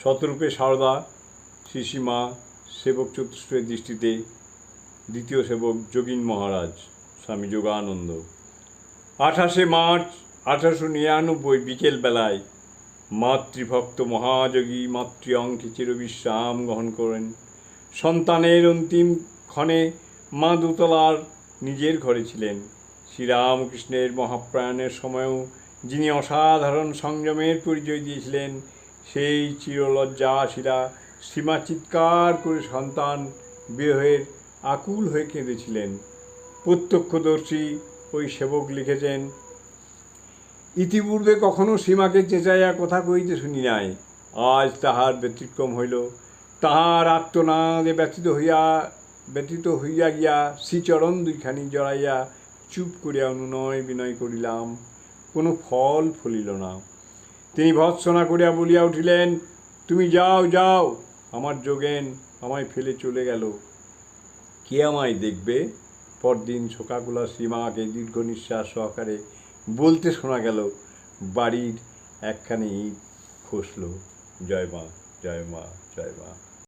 শতরূপে সারদা, শিশিমা, সেবক চতুষ্টের দৃষ্টিতে দ্বিতীয় সেবক যোগীন মহারাজ, স্বামী যোগানন্দ। আঠাশে মার্চ আঠারোশো নিরানব্বই বিকেলবেলায় মাতৃভক্ত মহাযোগী মাতৃ অঙ্কে চিরবিশ্রাম গ্রহণ করেন। সন্তানের অন্তিম ক্ষণে মা দোতলার নিজের ঘরে ছিলেন। শ্রীরামকৃষ্ণের মহাপ্রায়ণের সময়ও যিনি অসাধারণ সংযমের পরিচয় দিয়েছিলেন সেই চিরলজ্জা আসিরা সীমা চিৎকার করে সন্তান বিরহের আকুল হয়ে কেঁদেছিলেন। প্রত্যক্ষদর্শী ওই সেবক লিখেছেন, ইতিপূর্বে কখনো সীমাকে চেঁচাইয়া কথা কইতে শুনি নাই। আজ তাহার ব্যতিক্রম হইল। তাহার আত্মনাদে ব্যথিত হইয়া ব্যতীত হইয়া গিয়া শ্রীচরণ দুইখানি জড়াইয়া চুপ করিয়া অনুনয় বিনয় করিলাম। কোনো ফল ফলিল না। তিনি ভৎসনা করিয়া বলিয়া উঠিলেন, তুমি যাও যাও, আমার যোগেন আমায় ফেলে চলে গেল। কে আমায় দেখবে? পরদিন শোকাকুলা শ্রীমাকে দীর্ঘ নিঃশ্বাস সহকারে বলতে শোনা গেল, বাড়ির একখানি খসল। জয় মা জয় মা জয় মা।